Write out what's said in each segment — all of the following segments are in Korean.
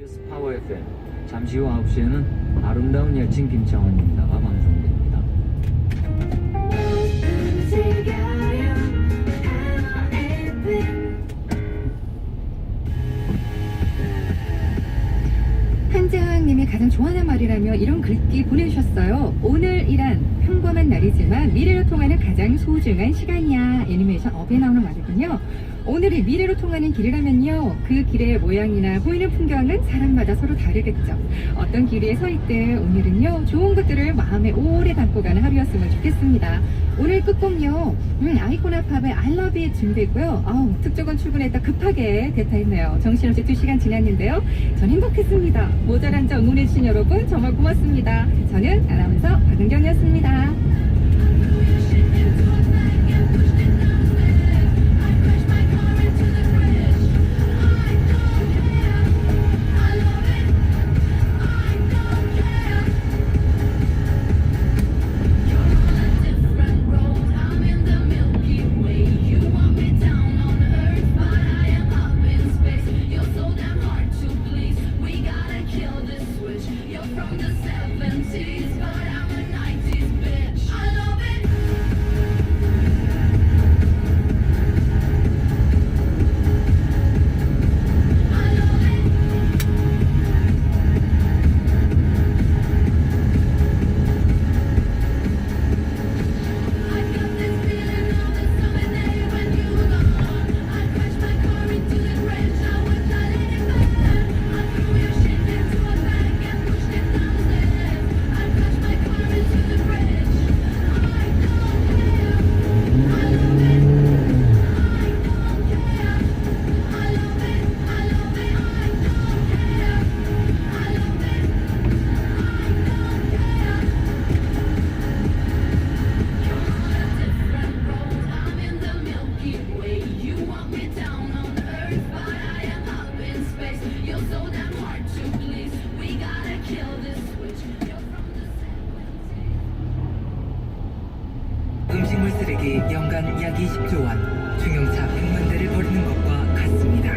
KBS 파워 FM 잠시 후 9시에는 아름다운 여친 김창원입니다가 방송됩니다. 한장님이 가장 좋아하는 말이라며 이런 글귀 보내주셨어요. 오늘이란 평범한 날이지만 미래로 통하는 가장 소중한 시간이야. 애니메이션 업에 나오는 말이군요. 오늘이 미래로 통하는 길이라면요. 그 길의 모양이나 보이는 풍경은 사람마다 서로 다르겠죠. 어떤 길 위에 서 있든 오늘은요. 좋은 것들을 마음에 오래 담고 가는 하루였으면 좋겠습니다. 오늘 끝곡요. 음, 아이코나 팝의 I love you 준비했고요. 아우, 특조건 출근했다 급하게 대타했네요. 정신없이 두 시간 지났는데요. 전 행복했습니다. 모자란 점 응원해주신 여러분 정말 고맙습니다. 저는 아나운서 박은경이었습니다. 식물 쓰레기 연간 약 20조 원, 중형차 100만 대를 버리는 것과 같습니다.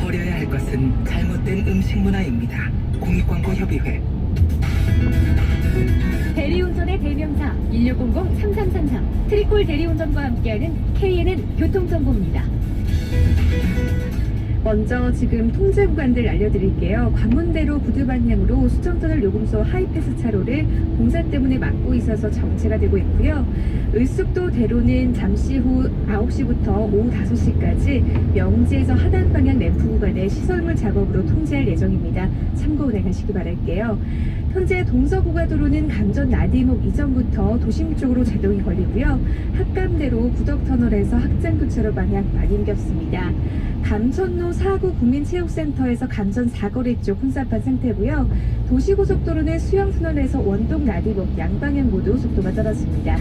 버려야 할 것은 잘못된 음식 문화입니다. 공익광고협의회 대리운전의 대명사 1600-3333 트리콜 대리운전과 함께하는 KN은 교통정보입니다. 먼저 지금 통제 구간들 알려드릴게요. 관문대로 부두 방향으로 수정터널 요금소 하이패스 차로를 공사 때문에 막고 있어서 정체가 되고 있고요. 을숙도 대로는 잠시 후 9시부터 오후 5시까지 명지에서 하단 방향 램프 구간에 시설물 작업으로 통제할 예정입니다. 참고 운행하시기 바랄게요. 현재 동서고가도로는 감전 나디목 이전부터 도심 쪽으로 제동이 걸리고요. 합감대로 구덕터널에서 학장교차로 방향 많이 겹습니다. 감천로 사구 국민체육센터에서 감전 사거리 쪽 혼잡한 상태고요. 도시고속도로는 수영터널에서 원동 나디목 양방향 모두 속도가 떨어집니다.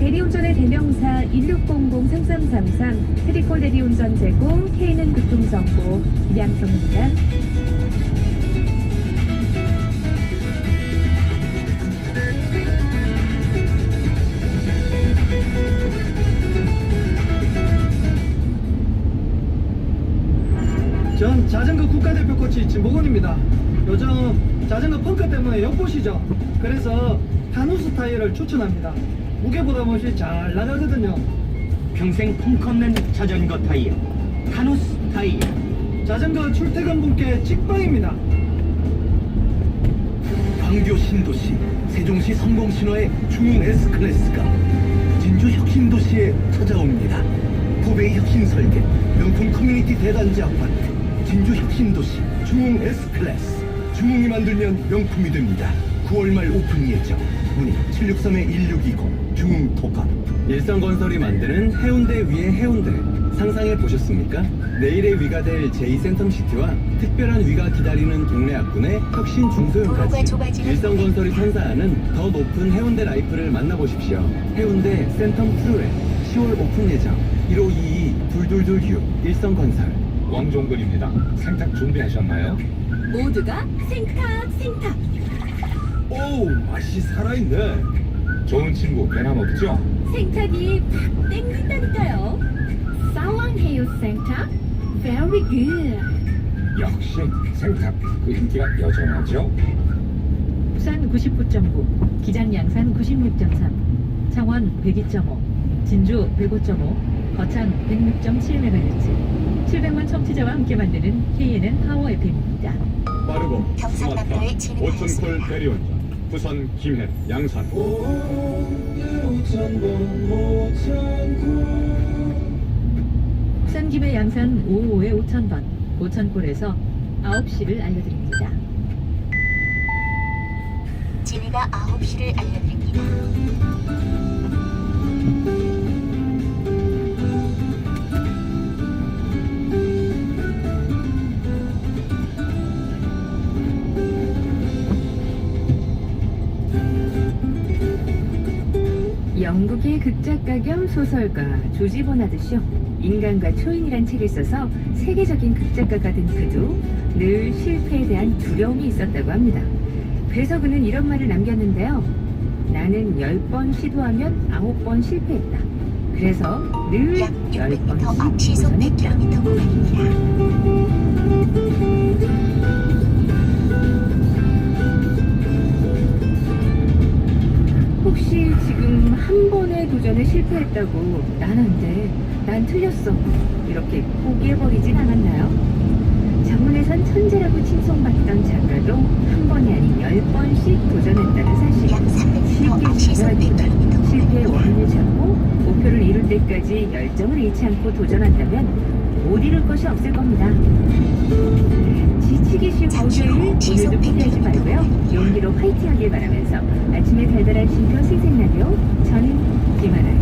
대리운전의 대명사 1600-3333 트리콜 대리운전 제공 K는 교통정보 김양성입니다. 자전거 국가대표 코치 진보건입니다. 요즘 자전거 펑크 때문에 엿보시죠? 그래서 타누스 타이어를 추천합니다. 무게보다 못이 잘 나가거든요. 평생 펑크 없는 자전거 타이어 타노스 타이어 자전거 출퇴근 분께 직방입니다. 광교 신도시, 세종시 성공신화의 중흥 S클래스가 진주 혁신도시에 찾아옵니다. 고베이 혁신 설계, 명품 커뮤니티 대단지 아파트, 진주 혁신도시 중흥 S클래스. 중흥이 만들면 명품이 됩니다. 9월 말 오픈 예정. 문의 763-1620 중흥 토카. 일성건설이 만드는 해운대 위의 해운대 상상해 보셨습니까? 내일의 위가 될 제2센텀시티와 특별한 위가 기다리는 동네 앞군의 혁신 중소형까지 일성건설이 선사하는 더 높은 해운대 라이프를 만나보십시오. 해운대 센텀 프루에 10월 오픈 예정 1522-2226 일성건설 왕종근입니다. 생탁 준비하셨나요? 모두가 생탁 생탁 오, 맛이 살아있네. 좋은 친구 배나 먹죠? 생탁이 팍 땡긴다니까요. 사왕해요 생탁. Very good. 역시 생탁 그 인기가 여전하죠. 부산 99.9, 기장 양산 96.3, 창원 102.5, 진주 105.5, 거창 106.7MHz, 700만 청취자와 함께 만드는 KNN 파워 FM입니다. 빠르고 스마트한 5천 콜 대리운전 부산 김해 양산 부산 김해 양산 555에 5,000번, 5,000콜에서 9시를 알려드립니다. 진이가 9시를 알려드립니다. 영국의 극작가 겸 소설가 조지 버나드쇼 인간과 초인이란 책을 써서 세계적인 극작가가 된 그도 늘 실패에 대한 두려움이 있었다고 합니다. 그래서 그는 이런 말을 남겼는데요. 나는 10번 시도하면 9번 실패했다. 그래서 늘약 600m 앞 10번씩 시속 도전했다. 혹시 지금 한 번의 도전에 실패했다고 난 안 돼, 난 틀렸어 이렇게 포기해버리진 않았나요? 장문에선 천재라고 칭송받던 작가도 한 번이 아닌 열 번씩 도전했다는 사실 약 300m 앞 쉽게 100km 실패의. 원인을 찾고 목표를 이룰 때까지 열정을 잃지 않고 도전한다면 못 이룰 것이 없을 겁니다 시속 오늘도 포기하지 100km 말고요. 용기로 화이팅하길 바라면서 아침에 달달한 쉼표 생생라디오. 저는 김하나예요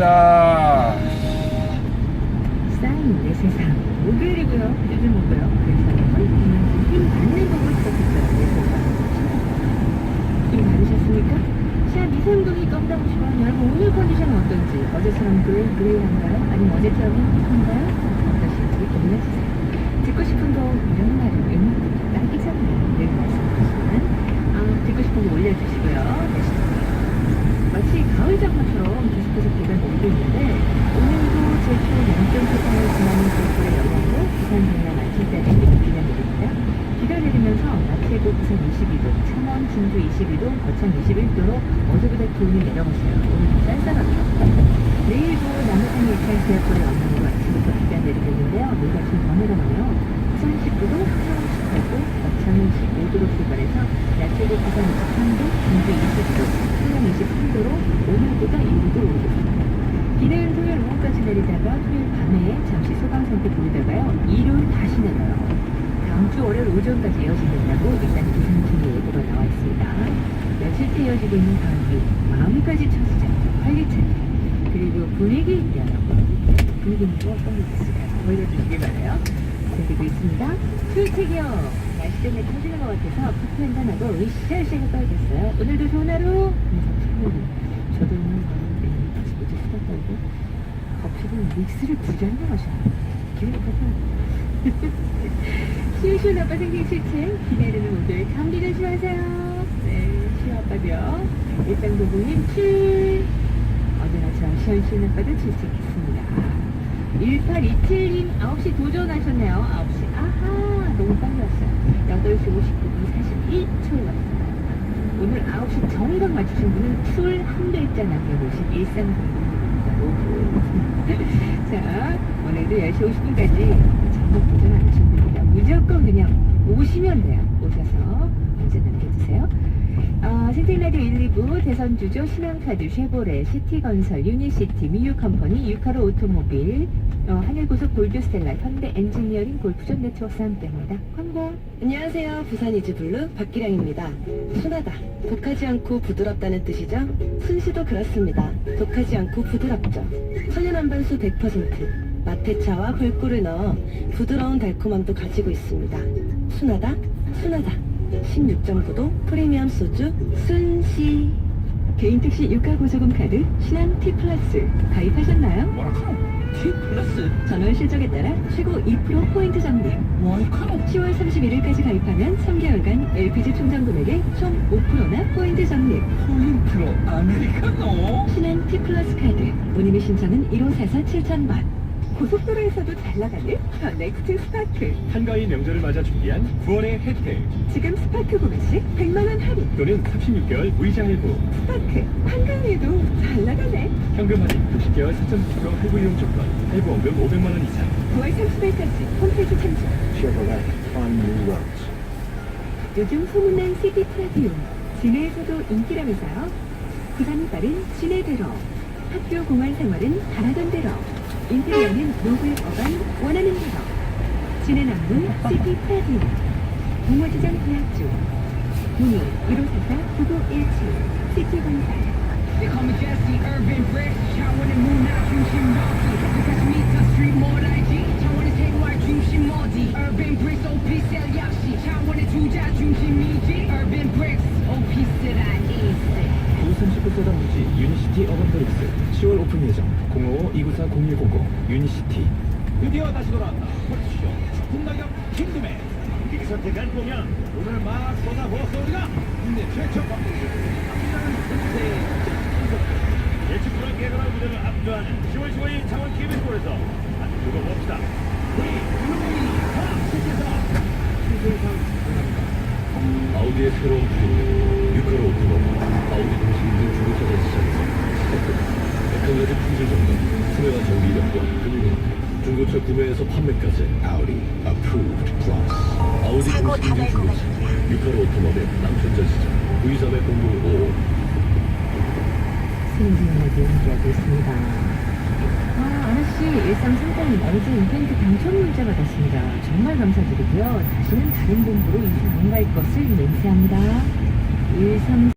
갑시다. 쌓인 내 세상. 목요일이고요. 요즘 뭐고요. 그래서 힘 받는 법을 세상. 힘 받으셨습니까? 시합 이상동이 껌다고 싶어하는 여러분 오늘 컨디션은 어떤지 어제처럼 그레이 그레이한가요? 아니면 어제처럼 행복한가요? 어떠신지 고민해주세요. 듣고 싶은 거 이런 말은 의미 딱이잖아요. 늘 말씀드리지만 아, 듣고 싶은 거 올려주시고요. 네, 마치 가을 장마처럼 계속해서 비가 내리고 있는데 오늘도 제주 남쪽 해상을 지나는 돌고의 영향으로 부산 아침대 내리고 비가 내립니다. 비가 내리면서 낮 최고 부산 22도, 창원, 진주 22도, 거창 21도로 어제보다 기온이 내려갔어요. 오늘도 쌀쌀하죠. 내일도 남해상에 위치한 지하철의 영향으로 아침부터 비가 내리겠는데요. 내일 아침 더 내려가요. 부산 19도, 창원 18도, 거창은 15도로 출발해서 낮 최고 부산 23도, 진주 22도, 창원 23도로 오늘보다 1도 오르겠습니다. 비는 토요일 오후까지 내리다가 토요일 밤에 잠시 소강 상태 보이다가요. 일요일 다시 내려요. 다음 주 월요일 오전까지 이어진다고 일단 기상청의 예보가 나와 있습니다. 며칠째 이어지고 있는 감기, 마음까지 않죠. 활기차게. 그리고 분위기 여러분. 분위기는 뭐 어떤 게 있을까요? 보여주시길 바라요. 드리고 있습니다. 출첵이 때문에 터지는 것 같아서 커피 한잔하고 으쌰으쌰하게 떨겠어요. 오늘도 좋은 하루. 감사합니다. 저도 오늘 밤에 모두 수다 떨고 커피는 믹스를 두 잔이나 마셨네요. 기분이 좋고 시우시우 아빠 생긴 출첵 기다리는 모두의 감기 조심하세요. 네, 시우 아빠도요. 일장도부님 출 언제나 저랑 시원시우 아빠도 출첵했습니다. 1827님 9시 도전하셨네요. 9시 아하 너무 빨리 왔어요. 8시 59분 41초에 왔습니다. 오늘 9시 정각 맞추신 분은 출 한 글자 남겨보신 일상공부입니다. 자, 오늘도 10시 50분까지 정각 도전 안 하신 분입니다. 무조건 그냥 오시면 돼요. 오셔서 문제 남겨주세요. 어, 생생라디오 1, 2부 대선 주조 신한카드 쉐보레 시티건설 유니시티 미유컴퍼니 유카로 오토모빌 어, 하늘고속 골드스텔라 현대 엔지니어링 골프존 네트워크 함께합니다. 광고 안녕하세요. 부산 이즈블루 박기량입니다. 순하다. 독하지 않고 부드럽다는 뜻이죠? 순시도 그렇습니다. 독하지 않고 부드럽죠. 천연 한반수 100%. 마테차와 헐꿀을 넣어 부드러운 달콤함도 가지고 있습니다. 순하다, 순하다. 16.9도 프리미엄 소주 순시. 개인 택시 유가 보조금 카드 신한 T 플러스 가입하셨나요? T 플러스 전월 실적에 따라 최고 2% 포인트 적립. 월카노 10월 31일까지 가입하면 3개월간 LPG 충전 금액의 총 5%나 포인트 적립. 포인트로 아메리카노 신한 T 플러스 카드. 문의및 신청은 1544 7000번. 고속도로에서도 잘 나가는 더 넥스트 스파크. 한가위 명절을 맞아 준비한 9월의 혜택 지금 스파크 구매 시 100만 원 할인. 또는 36개월 무이자 할부 스파크. 한강에도 잘 나가네. 현금 할인 90개월 4.9% 할부 이용 조건 할부 원금 500만 원 이상 9월 30일까지 홈페이지 참조. Chevrolet on new roads 요즘 소문난 시티 트라디움 진해에서도 인기라면서요 부담이 빠른 진해대로 학교 공원 생활은 바라던 대로 인테리어는 노블 어반 원하는 대로 진해 남문 시티 트라디움 공모지정 계약 중 문의 1544 9917 시티 건설 They call me Jesse Urban Brick. 차원의 문화 중심 럭키. Catch me to street IG. 차원의 생활 중심 어디. Urban Bricks 오피셀 역시. 차원의 투자 중심이지. Urban Bricks 오피셀 아니세. 39세단 부지 유니시티 어반브릭스 10월 오픈 예정 055-294-0100 유니시티 드디어 다시 돌아왔다 보십시오 식품 가격 킹드맨 관객이 선택한 공연 오늘 막 쏟아부었어 우리가 국내 최초 관객이 합리적인 전세의 예측 불안 개그한 무대를 압도하는 10월 15일 창원 KBS홀에서 한 두고 봅시다 아우디의 새로운 프리미엄 유카로 오토모빌 아우디 공식 인증 중고차 전시장에서 백화점의 품질 점검 투명한 정비 이력과 금융 중고차 구매에서 판매까지 아우디 approved plus. 아우디 공식 인증 중고차 유카로 오토모빌 남촌 전시장 V3의 005 승진하게 함께하고 있습니다 아, 아라씨 1338님 어제 이벤트 당첨 문자 받았습니다. 정말 감사드리고요. 다시는 다른 본부로 이사 안 갈 것을 맹세합니다. 13